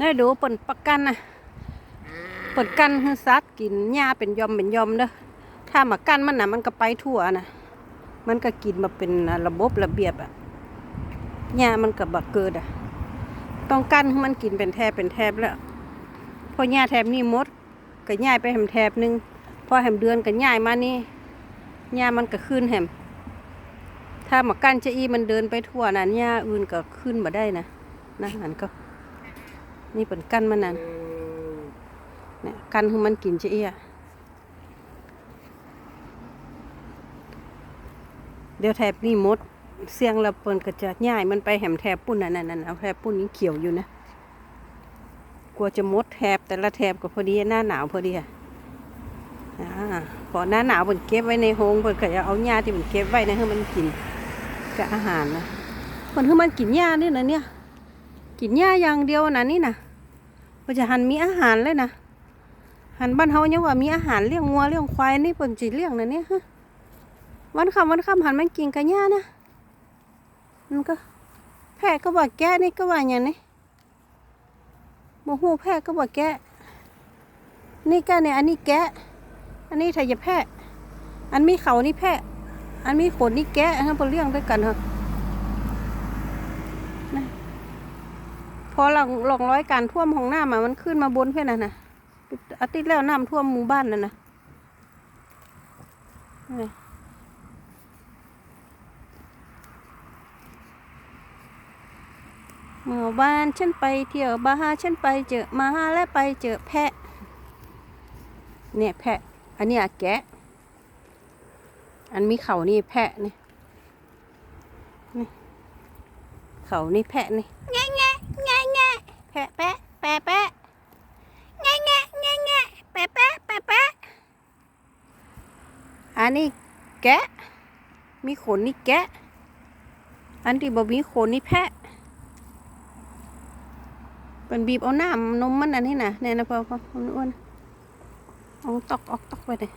ได้ดูเปิ่นประกันนะเปิ่นกันให้สัตว์กินหญ้าเป็นยอมเป็นยอมเด้อถ้ามากันมันน่ะมันก็ไปทั่วนะมันก็กินมาเป็นระบบระเบียบอะหญ้ามันก็บักเกิดอะต้องกันให้มันกินเป็นแทบเป็นแทบแล้วพอหญ้าแทบนี่หมดก็ย้ายไปแหมแทบหนึงพอแหมเดือนก็ย้ายมานี่หญ้ามันก็ขึ้นแหมถ้าหมากั้นจะอีมันเดินไปทั่วนะหญ้าอื่นก็ขึ้นมาได้นะนะนั่นก็ นี่เป็นกั้นมันนั่นเนี่ยกั้นคือมันกินจะอีอะเดี๋ยวแถบนี่มด เสียงเราเปินก็จะย่ายมันไปแหมแถบปุ่นนั่นนั่นนั่นเอาแถบปุ่นนี้เขียวอยู่นะกลัวจะมดแถบแต่ละแถบก็พอดีหน้าหนาวพอดีอะอ่าพอหน้าหนาวมันเก็บไว้ในโฮงเพิ่นก็จะเอาหญ้าที่มันเก็บไว้นะให้มันกินกับอาหารนะเพิ่นให้มันกินหญ้าด้วยนะเนี่ย กินหญ้าอย่างเดียวนะนี่นะเพิ่นจะหันมีอาหารเลยนะหันบ้านเฮายังว่ามีอาหารเลี้ยงงัวเลี้ยงควายนี่เพิ่นสิเลี้ยงนะเนี่ยฮะวันค่ำวันค่ำหันมันกินกับหญ้านะมันก็แพะก็ว่าแกะนี่ก็ว่าอย่างนี้บ่ฮู้แพะก็ว่าแกะนี่แก็เนี่ยอันนี้แกะ อันนี้ถ้าจะแพะ อันมีเขานี่แพะ อันมีขนนี่แกะฮะพอเลี้ยงด้วยกันเหรอนะพ อหลังหลงร้อยการท่วมของหน้ามามันขึ้นมาบนเพื่อนน่ะนะอาทิตย์แล้วน้ำท่วมหมู่บ้านนั่นนะนี่หมู่บ้านฉันไปเที่ยวบาฮาฉันไปเจอมาฮาและไปเจอแพะ เนี่ยแพะ อันนี้แกะ อันมีเขานี่แพะนี่นี่เขานี่แพะนี่แงะแงะแงะ แงะแพะแปะแปะแปะแงะแงะแงะแงะแปะแปะแปะแปะอันนี้แกะ มีขนนี่แกะ อันที่บ่มีขนนี่แพะเป็นบีบเอาหน้ำนมมันอันนี้นะเนี่ยนะพอพอมันอ้วนออกตอกออกตอกไปเลย